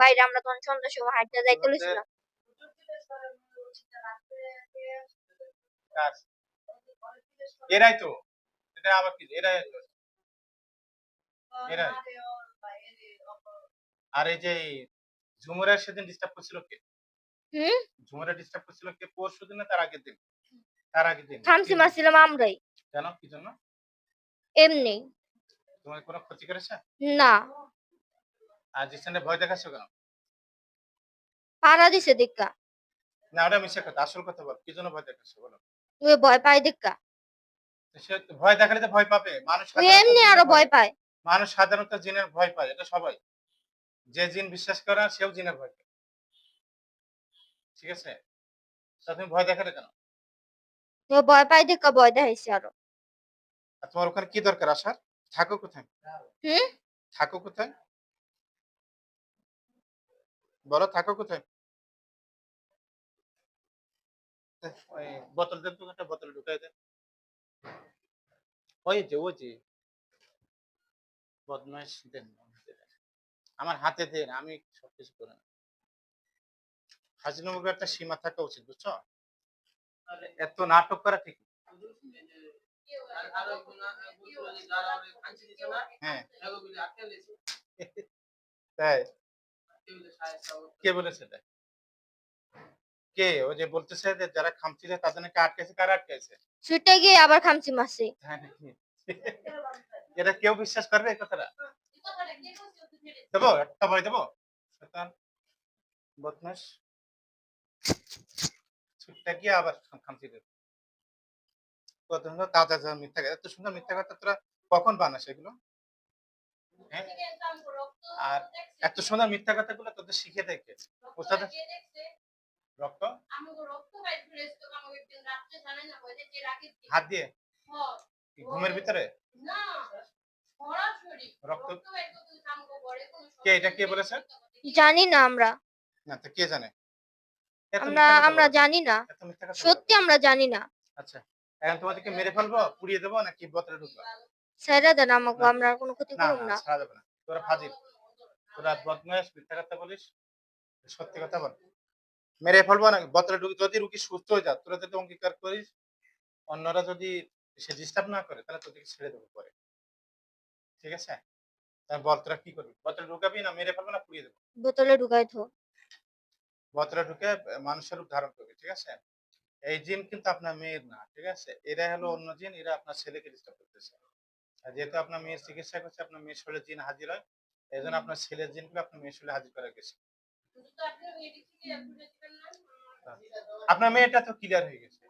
বাইরে আমরা তখন সন্ধ্যার সময় হাঁটতে যাইতে লইছিলাম এরাই তো। এটা আবার কি? এরাই। এরাই। আর এই যে ঝুমুরা সেদিন ডিস্টার্ব করছিল কে? হুম? ঝুমুরা ডিস্টার্ব করছিল কে? পরশু দিন তার আগের দিন? তার আগের দিন। কি- মারছিলাম আমরাই। কেন? কি জন্য? এমনি। তোমার কোনো ক্ষতি করেছে? না। আর জিসানে ভয় দেখাচ্ছ কেন? পাড়া দিছে দেখা না ওটা মিশে কথা আসল কথা বল কি জন্য ভয় দেখাচ্ছ বলো? ওই ভয় পাই তো সে ভয় দেখালে তো ভয় পাবে মানুষ এমনি আরও ভয় পায়। মানুষ সাধারণত জিনের ভয় পায় এটা সবাই। যে জিন বিশ্বাস করে সেও জিনের ভয় পায়। ঠিক আছে? তা তুমি ভয় দেখালে কেন? ওই ভয় পাই দেখা ভয় দেখাইছে আরও। আর তোমার ওখানে কি দরকার আসার? থাকো কোথায়? হুম? থাকো কোথায়? বলো থাকো কোথায়? ওই বোতল দেন তো একটা বোতল ঢুকাই দেন। ওই যে ওই যে। বদমাইশ দেন আমার হাতে দেন আমি সবকিছু করে নেব। হাজির একটা সীমা থাকা উচিত বুঝছ? এত নাটক করা ঠিক হ্যাঁ। তাই। কে বলেছে তাই কে? ও যে বলতেছে যে যারা খামছিল তাদের নাকি আটকেছে কারা আটকেছে ছুটে গিয়ে আবার খামসি মারছে। হ্যাঁ এটা কেউ বিশ্বাস করবে এই কথাটা? দেবো একটা ভয় দেবো? বদমাস ছুটটা গিয়ে আবার খাম- খামচি দেবে কত সুন্দর তাজা তাজা মিথ্যা এত সুন্দর মিথ্যা কথা তোরা কখন বানাস এগুলো? হ্যাঁ? আর এত সুন্দর মিথ্যা কথাগুলো তোদের শিখে দেখে। ওস্তাদ রক্ত? হাত দিয়ে? ঘুমের ভিতরে? রক্ত? কে এটা কে বলেছে? জানি না আমরা। না তো কে জানে? আমরা আমরা জানি না। কথা সত্যি আমরা জানি না। আচ্ছা এখন তোমাদেরকে মেরে ফেলব পুড়িয়ে দেবো নাকি বোতলে ঢুকবো? সেরা দেন আমাকে আমরা কোনো ক্ষতি করব না না। ছাড়া না। তোরা ফাজিল। তোরা বদমাস মিথ্যা কথা বলিস? সত্যি কথা বল। মেরে ফেলব না বোতলে ঢুকি যদি রুগী সুস্থ হয়ে যায় তোরা যদি অঙ্গীকার করিস অন্যরা যদি সে ডিস্টার্ব না করে তাহলে তোদেরকে ছেড়ে দেবো পরে। ঠিক আছে? তাহলে বল তোরা কি করবি? ঢুকাবি না মেরে ফেলব না পুড়িয়ে দেবো? বোতলে ঢুকাই থো। ঢুকে মানুষের রূপ ধারণ করবে ঠিক আছে? এই জিন কিন্তু আপনার মেয়ের না ঠিক আছে? এরা হলো অন্য জিন এরা আপনার ছেলেকে ডিস্টার্ব করতেছে। আর যেহেতু আপনার মেয়ের চিকিৎসা করছে আপনার মেয়ের শরীরে জিন হাজির হয় এই জন্য আপনার ছেলের জিনগুলো আপনার মেয়ের শরীরে হাজির করা গেছে। আপনার মেয়েটা তো ক্লিয়ার হয়ে গেছে।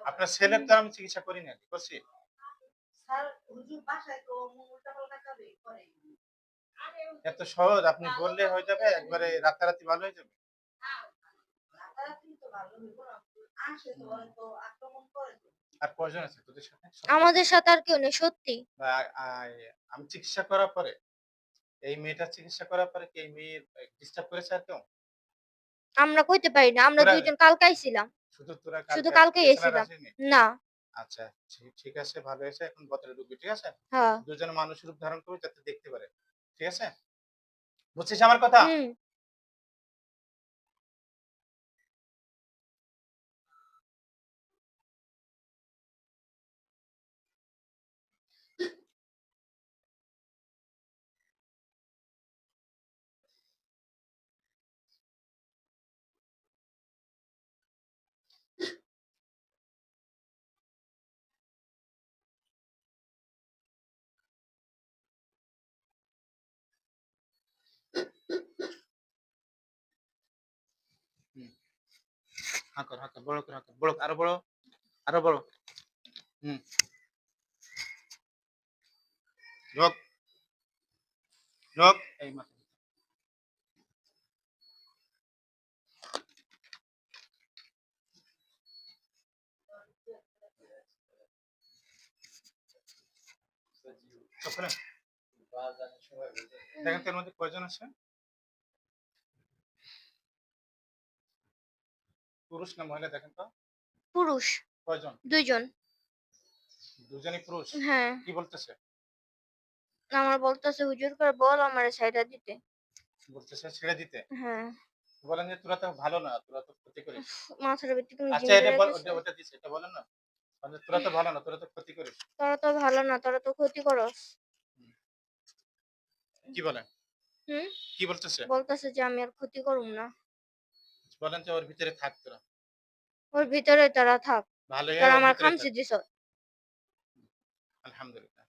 আপনার ছেলের তো আমি চিকিৎসা করি না করছি? এত সহজ আপনি বললে হয়ে যাবে একবারে রাতারাতি ভালো হয়ে যাবে। আর কয়জন আছে তোদের সাথে? আমাদের সাথে আর কেউ নেই সত্যি। আমি চিকিৎসা করার পরে এই মেয়েটার চিকিৎসা করার পরে কি এই মেয়ের ডিস্টার্ব করেছে আর কেউ? আমরা কইতে পারি না আমরা দুইজন কালকে আইছিলাম শুধু তোরা শুধু কালকে- এসেছিলাম। না। আচ্ছা ঠিক- আছে ভালো হয়েছে এখন বোতলে ঢুকবি ঠিক আছে? হ্যাঁ। দুজন মানুষ রূপ ধারণ করবে যাতে দেখতে পারে। ঠিক আছে? বুঝছিস আমার কথা? হ্যাঁ কর হ্যাঁ কর বড় কর হ্যাঁ কর বড় আরও বড় আরও বড়। হুম। যোগ যোগ এই মাথা দেখেন তো এর মধ্যে কয়জন আছে? পুরুষ না মহিলা দেখেন তো? পুরুষ। কয়জন? দুইজন। দুজনই পুরুষ? হ্যাঁ। কি বলতেছে? আমার বলতেছে হুজুর করে বল আমার সাইডা দিতে। বলতেছে ছেড়ে দিতে? হ্যাঁ। বলেন যে তোরা তো ভালো না তোরা তো ক্ষতি করিস। মাথার ভিতরে তুমি আচ্ছা এটা বল ওটা ওটা দিছে এটা বলেন না। মানে তোরা তো ভালো না তোরা তো ক্ষতি করিস। তোরা তো ভালো না তোরা তো ক্ষতি করস। কি বলেন হুম? কি বলতেছে? বলতেছে যে আমি আর ক্ষতি করুম না। বলেন যে ওর ভিতরে থাক তোরা। ওর ভিতরে তারা থাক। ভালো তারা আমার খামসি দিছ আলহামদুলিল্লাহ।